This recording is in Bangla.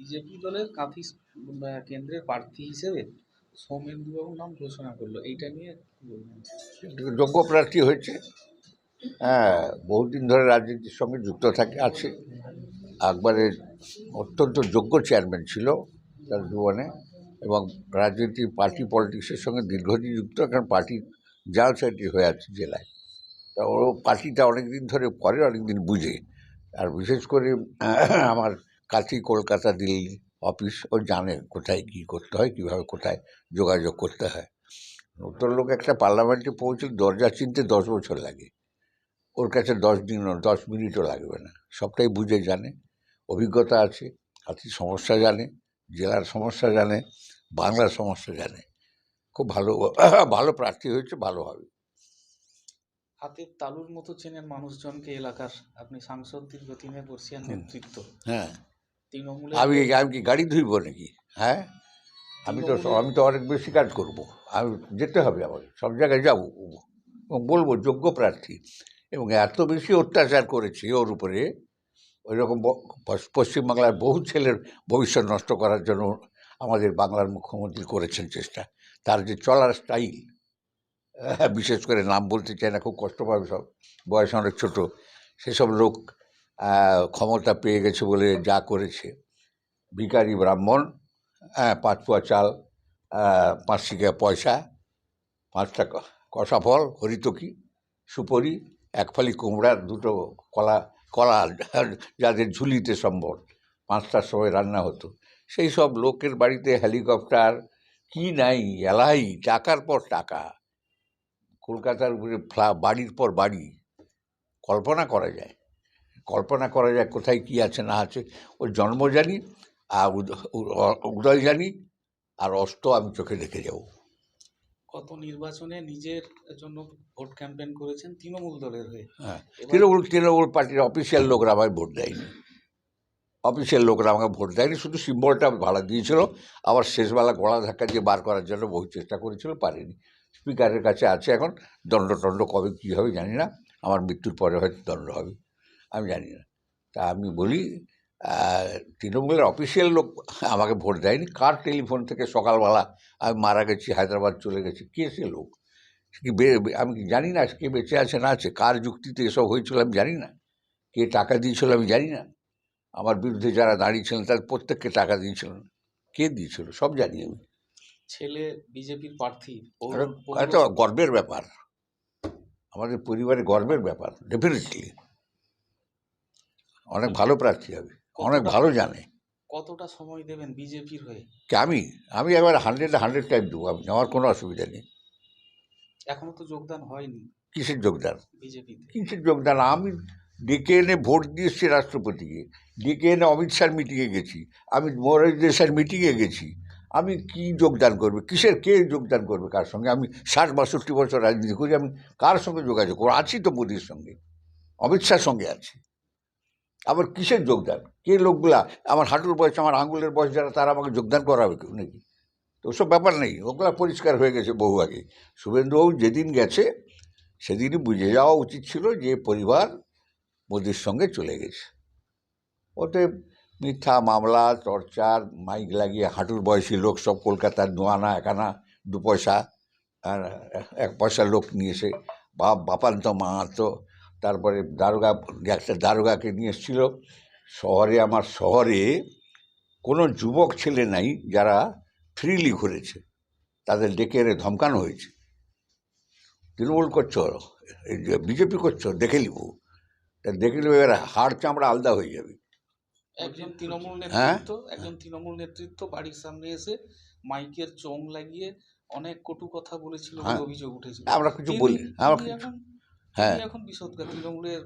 বিজেপি দলের কাফি কেন্দ্রের প্রার্থী হিসেবে সৌমেন্দুবাবুর নাম ঘোষণা করল। এইটা নিয়ে যোগ্য প্রার্থী হয়েছে। হ্যাঁ বহুদিন ধরে রাজনীতির সঙ্গে যুক্ত থাকে, আছে। একবারে অত্যন্ত যোগ্য চেয়ারম্যান ছিল তার জীবনে এবং রাজনীতি পার্টি পলিটিক্সের সঙ্গে দীর্ঘদিন যুক্ত, কারণ পার্টি জেনারেল সেক্রেটারি হয়ে আছে জেলায়। তা ও পার্টিটা অনেক দিন ধরে করে অনেক দিন বুঝে। আর বিশেষ করে আমার কাছেই কলকাতা দিল্লি অফিস ও জানে কোথায় কী করতে হয় কীভাবে কোথায় যোগাযোগ করতে হয়। নতুন লোক একটা পার্লামেন্টে পৌঁছলে দরজা চিনতে দশ বছর লাগে। ওর কাছে দশ দিন দশ মিনিটও লাগবে না। সবটাই বুঝে জানে অভিজ্ঞতা আছে হাতির সমস্যা জানে জেলার সমস্যা জানে বাংলার সমস্যা জানে। খুব ভালো ভালো প্রার্থী হয়েছে ভালো হবে। হাতের তালুর মতো চেনেন মানুষজনকে এলাকার। আপনি সাংসদ দীর্ঘদিনের বর্ষিয়ার নেতৃত্ব। হ্যাঁ। তৃণমূলে আমি আমি কি গাড়ি ধুইব নাকি? হ্যাঁ? আমি তো আমি তো অনেক বেশি কাজ করব। আমি যেতে হবে আমাকে। সব জায়গায় যাব। এবং বলব যোগ্য প্রার্থী। এবং এত বেশি অত্যাচার করেছে ওর উপরে। ওই রকম পশ্চিমবাংলার বহু ছেলের ভবিষ্যৎ নষ্ট করার জন্য আমাদের বাংলার মুখ্যমন্ত্রী করেছেন চেষ্টা। তার যে চলার স্টাইল বিশেষ করে নাম বলতে চাই না খুব কষ্ট পাবে সব। বয়স অনেক ছোটো। সেসব লোক ক্ষমতা পেয়ে গেছে বলে যা করেছে। ভিকারি ব্রাহ্মণ হ্যাঁ পাঁচ পোয়া চাল পাঁচ শিকা পয়সা, পাঁচটা কষা ফল, হরিতকি, সুপরি, এক ফালি কুমড়ার দুটো কলা কলা যাদের ঝুলিতে সম্ভব, পাঁচটার সময় রান্না হতো। সেই সব লোকের বাড়িতে হেলিকপ্টার, কি নাই, এলাই, টাকার পর টাকা। কলকাতার উপরে ফ্লা, বাড়ির পর বাড়ি। কল্পনা করা যায়। কল্পনা করা যায় কোথায় কি আছে না আছে। ওর জন্ম জানি আর উদয় জানি আর অস্ত আমি চোখে দেখে যাব। কত নির্বাচনে নিজের জন্য ভোট ক্যাম্পেইন করেছেন তৃণমূল দলের হয়ে? হ্যাঁ তৃণমূল তৃণমূল পার্টির অফিসিয়াল লোকরা আমায় ভোট দেয়নি। অফিসিয়াল লোকরা আমাকে ভোট দেয়নি শুধু সিম্বলটা ভাড়া দিয়েছিল আবার শেষবেলা গলা ধাক্কা দিয়ে বার করার জন্য বহু চেষ্টা করেছিল পারেনি। স্পিকারের কাছে আছে এখন দণ্ড টণ্ড কবে কী হবে জানি না আমার মৃত্যুর পরে হয়তো দণ্ড হবে। আমি জানি না। তা আমি বলি তৃণমূলের অফিসিয়াল লোক আমাকে ভোট দেয়নি। কার টেলিফোন থেকে সকালবেলা আমি মারা গেছি হায়দ্রাবাদ চলে গেছি? কে সে লোক? কি আমি জানি না কে বেঁচে আছে না আছে? কার যুক্তিতে এসব হয়েছিল আমি জানি না। কে টাকা দিয়েছিল আমি জানি না। আমার বিরুদ্ধে যারা দাঁড়িয়েছিলেন তাদের প্রত্যেককে টাকা দিয়েছিলেন কে দিয়েছিল? সব জানি আমি। ছেলে বিজেপির প্রার্থী এটা গর্বের ব্যাপার। আমাদের পরিবারে গর্বের ব্যাপার ডেফিনেটলি অনেক ভালো প্রার্থী হবে অনেক ভালো জানে। কতটা সময় দেবেন বিজেপির হয়ে? কি আমি আমি এবার হান্ড্রেড হান্ড্রেড টাইম দেবো আমি আমার কোনো অসুবিধা নেই। এখনও তো যোগদান হয়নি। কিসের যোগদান? বিজেপিতে। কিসের যোগদান? আমি ডেকে এনে ভোট দিয়েছি রাষ্ট্রপতিকে ডেকে এনে অমিত শাহর মিটিংয়ে গেছি আমি মোরারজি দেশাইয়ের মিটিংয়ে গেছি আমি কি যোগদান করবে কিসের কে যোগদান করবে কার সঙ্গে? আমি ষাট বাষট্টি বছর রাজনীতি করি আমি কার সঙ্গে যোগাযোগ করব? আছি তো মোদির সঙ্গে অমিত শাহর সঙ্গে আছি। আবার কিসের যোগদান? কে লোকগুলা, আমার হাঁটুর বয়স, আমার আঙুলের বয়স, যারা, তারা আমাকে যোগদান করাবে কেউ নাকি? তো ওসব ব্যাপার নেই, ওগুলা পরিষ্কার হয়ে গেছে বহু আগে। শুভেন্দুবাবু যেদিন গেছে, সেদিনই বুঝে যাওয়া উচিত ছিল যে পরিবার মোদির সঙ্গে চলে গেছে। ওতে মিথ্যা মামলা চর্চার মাইক লাগিয়ে হাঁটুর বয়সী লোক সব কলকাতার নোয়ানা, একানা, দু পয়সা এক পয়সা লোক নিয়ে এসে বাপ, বাপান্ত মাহাতো তারপরে দারোগা একটা দারোগাকে নিয়ে এসেছিল। শহরে আমার শহরে কোনো যুবক ছেলে নাই যারা ফ্রিলি ঘুরেছে। তাদের ডেকে এনে ধমকানো হয়েছে। তৃণমূল করছ বিজেপি করছ দেখে নিব তা দেখে নিব এবার হাড় চামড়া আলাদা হয়ে যাবে। একজন তৃণমূল হ্যাঁ? নেতৃত্ব একজন তৃণমূল নেতৃত্ব বাড়ির সামনে এসে মাইকের চোং লাগিয়ে অনেক কটু কথা বলেছিল হ্যাঁ। অভিযোগ উঠেছিল। আমরা কিছু বলি আমরা হ্যাঁ। এখন বিষদগা তৃণমূলের